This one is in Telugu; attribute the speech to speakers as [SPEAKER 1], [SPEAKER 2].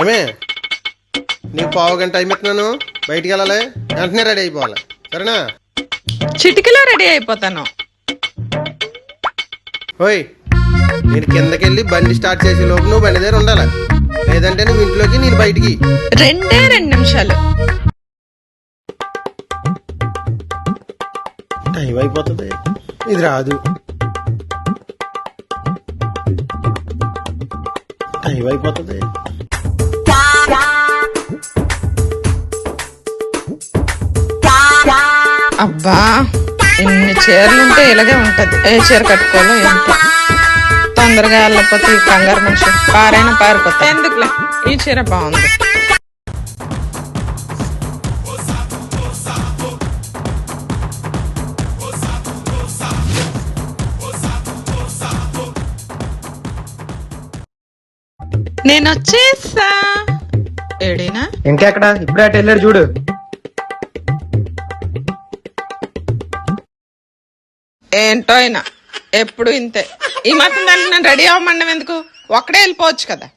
[SPEAKER 1] ఏమే? నీకు పావు గంట టైం ఇస్తున్నాను. బయటికి వెళ్ళాలి. వెంటనే రెడీ అయిపోవాలి. సరేనా?
[SPEAKER 2] చిటికలో రెడీ అయిపోతాను.
[SPEAKER 1] ఓయ్ నేను కిందకెళ్ళి బండి స్టార్ట్ చేసే లోపు నువ్వు బండి దగ్గర ఉండాలి. లేదంటే నువ్వు ఇంట్లోకి నేను బయటికి.
[SPEAKER 2] రెండే రెండు నిమిషాలు.
[SPEAKER 1] టైం అయిపోతుంది. ఇది రాదు. టైం అయిపోతుంది.
[SPEAKER 2] అబ్బా ఇన్ని చీరలు ఉంటే ఇలాగే ఉంటది. ఏ చీర కట్టుకోవాలో ఏంటో. తొందరగా వెళ్ళకపోతే ఈ కంగారు మనిషి. పారైనా పారిపోతా ఎందుకులే? ఈ చీర బాగుంది. నేను వచ్చేసా. ఏడీనా?
[SPEAKER 3] ఇంకెక్కడ? ఇప్పుడే అటు వెళ్ళాడు చూడు.
[SPEAKER 2] ఏంటో అయినా. ఎప్పుడు ఇంతే. ఈ మాత్రం దానికి నన్ను రెడీ అవ్వమండం ఎందుకు? ఒక్కడే వెళ్ళిపోవచ్చు కదా.